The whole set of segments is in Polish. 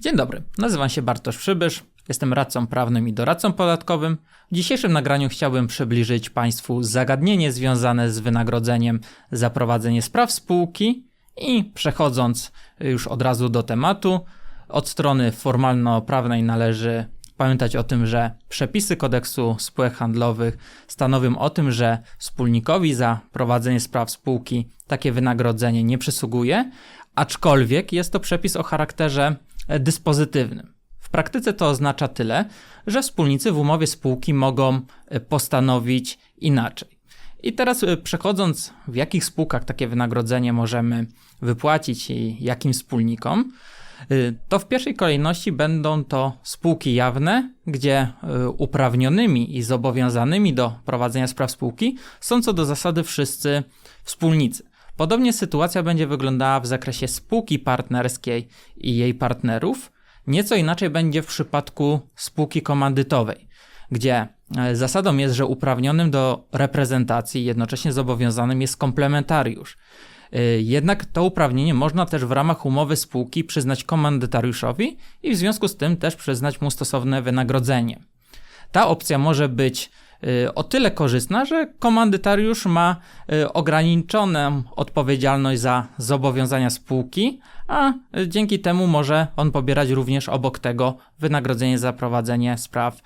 Dzień dobry, nazywam się Bartosz Przybysz, jestem radcą prawnym i doradcą podatkowym. W dzisiejszym nagraniu chciałbym przybliżyć Państwu zagadnienie związane z wynagrodzeniem za prowadzenie spraw spółki i przechodząc już od razu do tematu, od strony formalno-prawnej należy pamiętać o tym, że przepisy kodeksu spółek handlowych stanowią o tym, że wspólnikowi za prowadzenie spraw spółki takie wynagrodzenie nie przysługuje, aczkolwiek jest to przepis o charakterze dyspozytywnym. W praktyce to oznacza tyle, że wspólnicy w umowie spółki mogą e, postanowić inaczej. I teraz e, przechodząc, w jakich spółkach takie wynagrodzenie możemy wypłacić i jakim wspólnikom, e, to w pierwszej kolejności będą to spółki jawne, gdzie uprawnionymi i zobowiązanymi do prowadzenia spraw spółki są co do zasady wszyscy wspólnicy. Podobnie sytuacja będzie wyglądała w zakresie spółki partnerskiej i jej partnerów. Nieco inaczej będzie w przypadku spółki komandytowej, gdzie e, zasadą jest, że uprawnionym do reprezentacji jednocześnie zobowiązanym jest komplementariusz. E, jednak to uprawnienie można też w ramach umowy spółki przyznać komandytariuszowi i w związku z tym też przyznać mu stosowne wynagrodzenie. Ta opcja może być o tyle korzystna, że komandytariusz ma y, ograniczoną odpowiedzialność za zobowiązania spółki, a dzięki temu może on pobierać również obok tego wynagrodzenie za prowadzenie spraw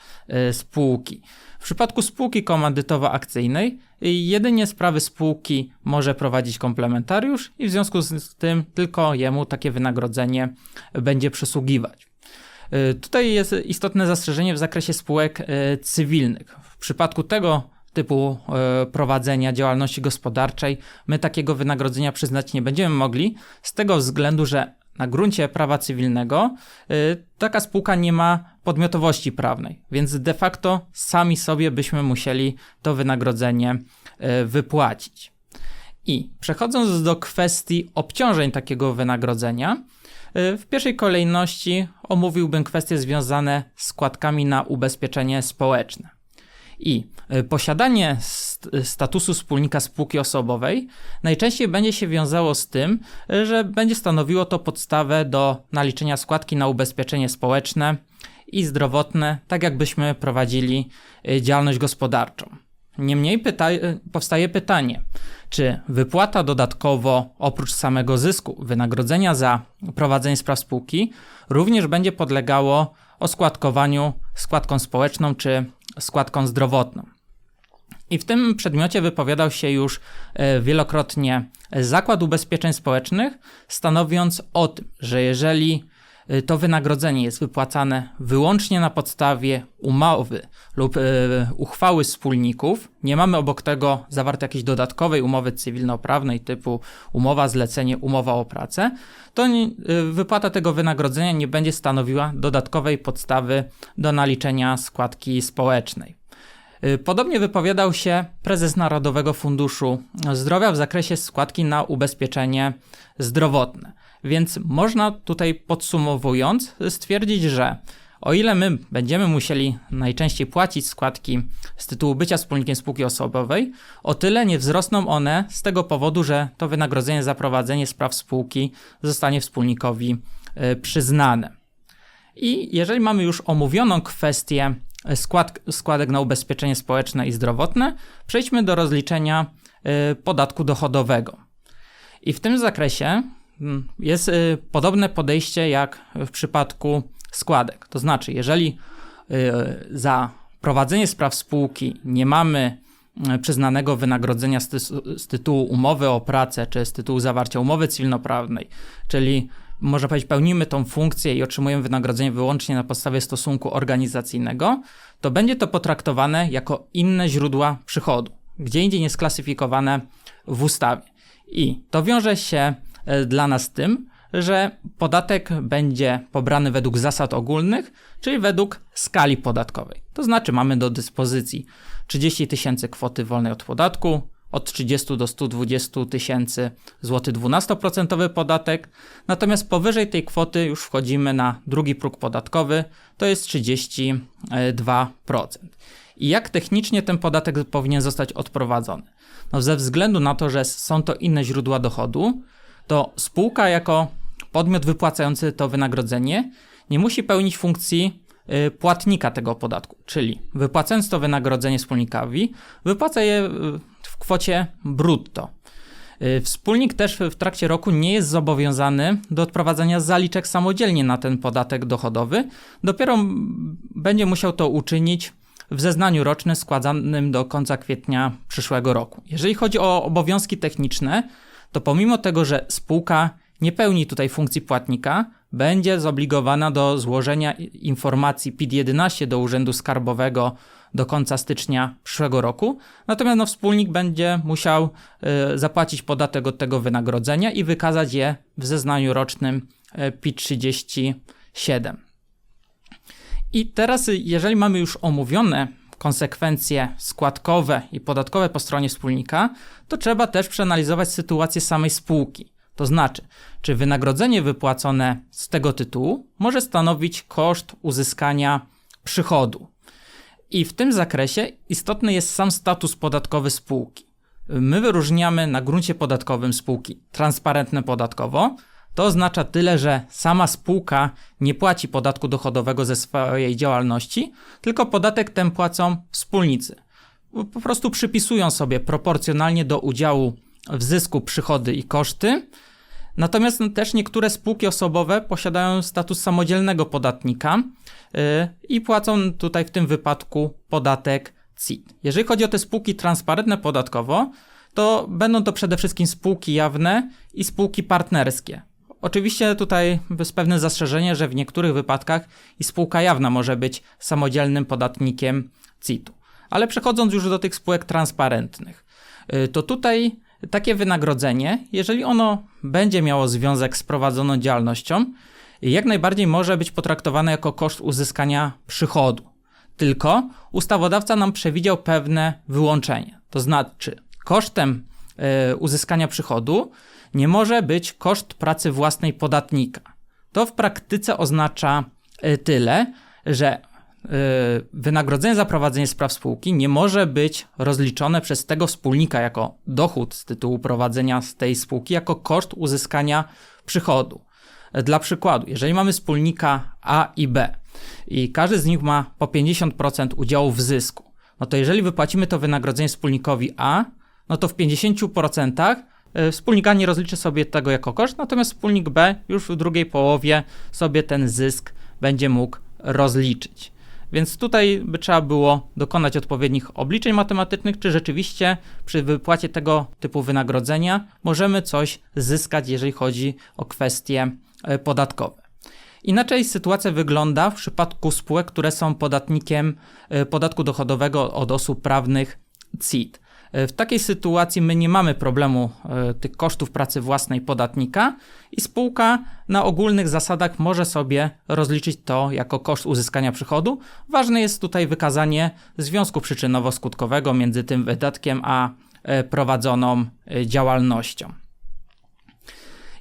y, spółki. W przypadku spółki komandytowo-akcyjnej jedynie sprawy spółki może prowadzić komplementariusz i w związku z tym tylko jemu takie wynagrodzenie będzie przysługiwać. Tutaj jest istotne zastrzeżenie w zakresie spółek cywilnych przypadku tego typu e, prowadzenia działalności gospodarczej my takiego wynagrodzenia przyznać nie będziemy mogli, z tego względu, że na gruncie prawa cywilnego e, taka spółka nie ma podmiotowości prawnej, więc de facto sami sobie byśmy musieli to wynagrodzenie e, wypłacić. I przechodząc do kwestii obciążeń takiego wynagrodzenia, w pierwszej kolejności omówiłbym kwestie związane z składkami na ubezpieczenie społeczne. I e, posiadanie statusu wspólnika spółki osobowej najczęściej będzie się wiązało z tym, e, że będzie stanowiło to podstawę do naliczenia składki na ubezpieczenie społeczne i zdrowotne, tak jakbyśmy prowadzili e, działalność gospodarczą. Niemniej pyta powstaje pytanie, czy wypłata dodatkowo oprócz samego zysku, wynagrodzenia za prowadzenie spraw spółki, również będzie podlegało oskładkowaniu składką społeczną czy składką zdrowotną. I w tym przedmiocie wypowiadał się już e, wielokrotnie Zakład Ubezpieczeń Społecznych, stanowiąc o tym, że jeżeli to wynagrodzenie jest wypłacane wyłącznie na podstawie umowy lub e, uchwały wspólników, nie mamy obok tego zawartej jakiejś dodatkowej umowy cywilnoprawnej typu umowa zlecenie, umowa o pracę, to wypłata tego wynagrodzenia nie będzie stanowiła dodatkowej podstawy do naliczenia składki społecznej. Y, podobnie wypowiadał się prezes Narodowego Funduszu Zdrowia w zakresie składki na ubezpieczenie zdrowotne. Więc można tutaj podsumowując stwierdzić, że o ile my będziemy musieli najczęściej płacić składki z tytułu bycia wspólnikiem spółki osobowej, o tyle nie wzrosną one z tego powodu, że to wynagrodzenie za prowadzenie spraw spółki zostanie wspólnikowi y, przyznane. I jeżeli mamy już omówioną kwestię skład, składek na ubezpieczenie społeczne i zdrowotne, przejdźmy do rozliczenia y, podatku dochodowego. I w tym zakresie jest y, podobne podejście jak w przypadku składek. To znaczy, jeżeli y, za prowadzenie spraw spółki nie mamy przyznanego wynagrodzenia z, ty z, tytułu umowy o pracę, czy z tytułu zawarcia umowy cywilnoprawnej, czyli można powiedzieć, pełnimy tą funkcję i otrzymujemy wynagrodzenie wyłącznie na podstawie stosunku organizacyjnego, to będzie to potraktowane jako inne źródła przychodu, gdzie indziej nie sklasyfikowane w ustawie. I to wiąże się dla nas tym, że podatek będzie pobrany według zasad ogólnych, czyli według skali podatkowej. To znaczy mamy do dyspozycji 30 tysięcy kwoty wolnej od podatku, od 30 do 120 tysięcy złotych 12% podatek, natomiast powyżej tej kwoty już wchodzimy na drugi próg podatkowy, to jest 32%. I jak technicznie ten podatek powinien zostać odprowadzony? No ze względu na to, że są to inne źródła dochodu, to spółka jako podmiot wypłacający to wynagrodzenie nie musi pełnić funkcji y, płatnika tego podatku, czyli wypłacając to wynagrodzenie wspólnikowi, wypłaca je y, w kwocie brutto. Y, Wspólnik też w trakcie roku nie jest zobowiązany do odprowadzania zaliczek samodzielnie na ten podatek dochodowy. Dopiero będzie musiał to uczynić w zeznaniu rocznym składanym do końca kwietnia przyszłego roku. Jeżeli chodzi o obowiązki techniczne, to pomimo tego, że spółka nie pełni tutaj funkcji płatnika, będzie zobligowana do złożenia informacji PIT-11 do Urzędu Skarbowego do końca stycznia przyszłego roku. Natomiast no, wspólnik będzie musiał y, zapłacić podatek od tego wynagrodzenia i wykazać je w zeznaniu rocznym y, PIT-37. I teraz, y, jeżeli mamy już omówione konsekwencje składkowe i podatkowe po stronie wspólnika, to trzeba też przeanalizować sytuację samej spółki. To znaczy, czy wynagrodzenie wypłacone z tego tytułu może stanowić koszt uzyskania przychodu. I w tym zakresie istotny jest sam status podatkowy spółki. My wyróżniamy na gruncie podatkowym spółki transparentne podatkowo. To oznacza tyle, że sama spółka nie płaci podatku dochodowego ze swojej działalności, tylko podatek ten płacą wspólnicy. Po prostu przypisują sobie proporcjonalnie do udziału w zysku przychody i koszty. Natomiast no, też niektóre spółki osobowe posiadają status samodzielnego podatnika yy, i płacą tutaj w tym wypadku podatek CIT. Jeżeli chodzi o te spółki transparentne podatkowo, to będą to przede wszystkim spółki jawne i spółki partnerskie. Oczywiście tutaj jest pewne zastrzeżenie, że w niektórych wypadkach i spółka jawna może być samodzielnym podatnikiem CIT-u. Ale przechodząc już do tych spółek transparentnych, yy, to tutaj takie wynagrodzenie, jeżeli ono będzie miało związek z prowadzoną działalnością, jak najbardziej może być potraktowane jako koszt uzyskania przychodu. Tylko ustawodawca nam przewidział pewne wyłączenie. To znaczy, kosztem y, uzyskania przychodu nie może być koszt pracy własnej podatnika. To w praktyce oznacza y, tyle, że y, wynagrodzenie za prowadzenie spraw spółki nie może być rozliczone przez tego wspólnika jako dochód z tytułu prowadzenia z tej spółki, jako koszt uzyskania przychodu. Dla przykładu, jeżeli mamy wspólnika A i B i każdy z nich ma po 50% udziału w zysku, no to jeżeli wypłacimy to wynagrodzenie wspólnikowi A, no to w 50% y, wspólnik A nie rozliczy sobie tego jako koszt, natomiast wspólnik B już w drugiej połowie sobie ten zysk będzie mógł rozliczyć. Więc tutaj by trzeba było dokonać odpowiednich obliczeń matematycznych, czy rzeczywiście przy wypłacie tego typu wynagrodzenia możemy coś zyskać, jeżeli chodzi o kwestie e, podatkowe. Inaczej sytuacja wygląda w przypadku spółek, które są podatnikiem e, podatku dochodowego od osób prawnych CIT. E, W takiej sytuacji my nie mamy problemu e, tych kosztów pracy własnej podatnika i spółka na ogólnych zasadach może sobie rozliczyć to jako koszt uzyskania przychodu. Ważne jest tutaj wykazanie związku przyczynowo-skutkowego między tym wydatkiem a e, prowadzoną działalnością.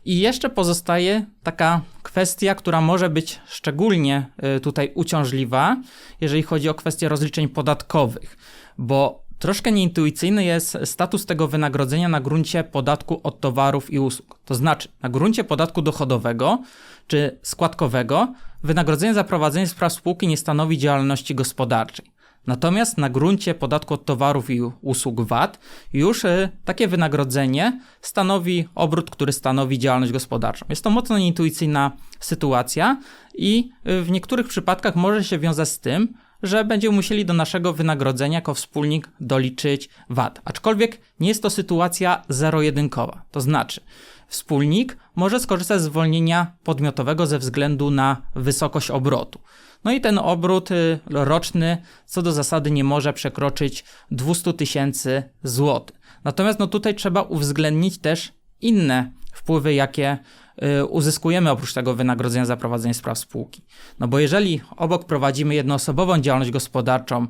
I jeszcze pozostaje taka kwestia, która może być szczególnie tutaj uciążliwa, jeżeli chodzi o kwestie rozliczeń podatkowych, bo troszkę nieintuicyjny jest status tego wynagrodzenia na gruncie podatku od towarów i usług. To znaczy, na gruncie podatku dochodowego czy składkowego wynagrodzenie za prowadzenie spraw spółki nie stanowi działalności gospodarczej. Natomiast na gruncie podatku od towarów i usług VAT już y, takie wynagrodzenie stanowi obrót, który stanowi działalność gospodarczą. Jest to mocno nieintuicyjna sytuacja i y, w niektórych przypadkach może się wiązać z tym, że będziemy musieli do naszego wynagrodzenia jako wspólnik doliczyć VAT. Aczkolwiek nie jest to sytuacja zero-jedynkowa. To znaczy, wspólnik może skorzystać z zwolnienia podmiotowego ze względu na wysokość obrotu. No i ten obrót y, roczny co do zasady nie może przekroczyć 200 tysięcy złotych. Natomiast no tutaj trzeba uwzględnić też inne wpływy, jakie y, uzyskujemy oprócz tego wynagrodzenia za prowadzenie spraw spółki. No bo jeżeli obok prowadzimy jednoosobową działalność gospodarczą,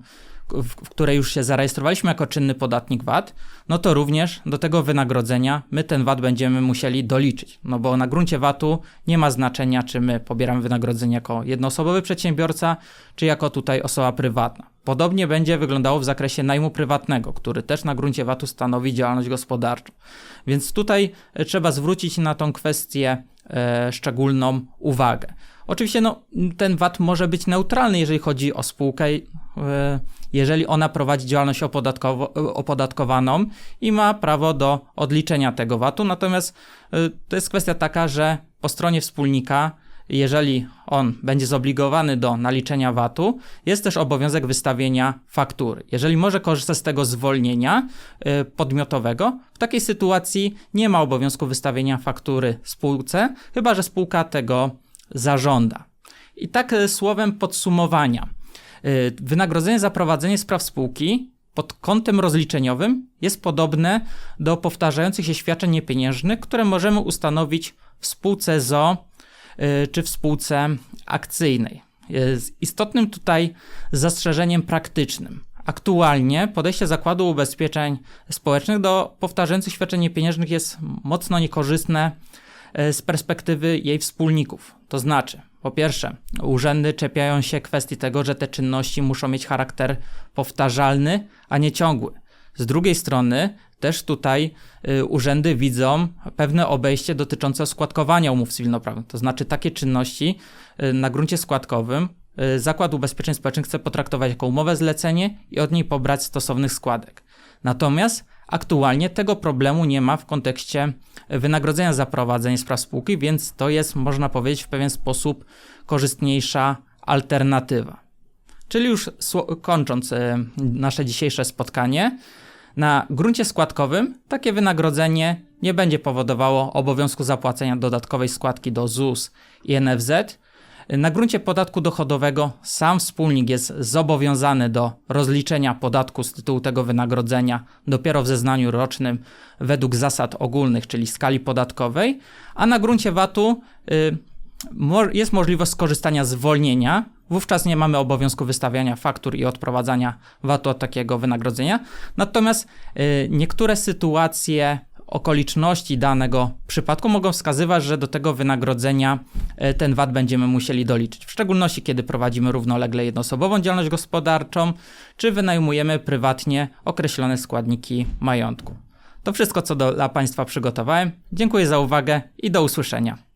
w, której już się zarejestrowaliśmy jako czynny podatnik VAT, no to również do tego wynagrodzenia my ten VAT będziemy musieli doliczyć. No bo na gruncie VAT-u nie ma znaczenia, czy my pobieramy wynagrodzenie jako jednoosobowy przedsiębiorca, czy jako tutaj osoba prywatna. Podobnie będzie wyglądało w zakresie najmu prywatnego, który też na gruncie VAT-u stanowi działalność gospodarczą. Więc tutaj e, trzeba zwrócić na tą kwestię e, szczególną uwagę. Oczywiście no, ten VAT może być neutralny, jeżeli chodzi o spółkę, jeżeli ona prowadzi działalność opodatkowaną i ma prawo do odliczenia tego VAT-u. Natomiast e, to jest kwestia taka, że po stronie wspólnika, jeżeli on będzie zobligowany do naliczenia VAT-u, jest też obowiązek wystawienia faktury. Jeżeli może korzystać z tego zwolnienia e, podmiotowego, w takiej sytuacji nie ma obowiązku wystawienia faktury spółce, chyba że spółka tego zażąda. I tak e, słowem podsumowania. E, Wynagrodzenie za prowadzenie spraw spółki pod kątem rozliczeniowym jest podobne do powtarzających się świadczeń niepieniężnych, które możemy ustanowić w spółce ZO y, czy w spółce akcyjnej. Y, Z istotnym tutaj zastrzeżeniem praktycznym. Aktualnie podejście Zakładu Ubezpieczeń Społecznych do powtarzających świadczeń niepieniężnych jest mocno niekorzystne y, z perspektywy jej wspólników. To znaczy, po pierwsze, urzędy czepiają się kwestii tego, że te czynności muszą mieć charakter powtarzalny, a nie ciągły. Z drugiej strony, też tutaj y, urzędy widzą pewne obejście dotyczące składkowania umów cywilnoprawnych. To znaczy, takie czynności y, na gruncie składkowym y, Zakład Ubezpieczeń Społecznych chce potraktować jako umowę zlecenie i od niej pobrać stosownych składek. Natomiast aktualnie tego problemu nie ma w kontekście wynagrodzenia za prowadzenie spraw spółki, więc to jest, można powiedzieć, w pewien sposób korzystniejsza alternatywa. Czyli już kończąc e, nasze dzisiejsze spotkanie, na gruncie składkowym takie wynagrodzenie nie będzie powodowało obowiązku zapłacenia dodatkowej składki do ZUS i NFZ. Na gruncie podatku dochodowego sam wspólnik jest zobowiązany do rozliczenia podatku z tytułu tego wynagrodzenia dopiero w zeznaniu rocznym według zasad ogólnych, czyli skali podatkowej, a na gruncie VAT-u y, jest możliwość skorzystania z zwolnienia. Wówczas nie mamy obowiązku wystawiania faktur i odprowadzania VAT-u od takiego wynagrodzenia. Natomiast y, niektóre sytuacje, okoliczności danego przypadku mogą wskazywać, że do tego wynagrodzenia y, ten VAT będziemy musieli doliczyć. W szczególności, kiedy prowadzimy równolegle jednoosobową działalność gospodarczą, czy wynajmujemy prywatnie określone składniki majątku. To wszystko, co do, dla Państwa przygotowałem. Dziękuję za uwagę i do usłyszenia.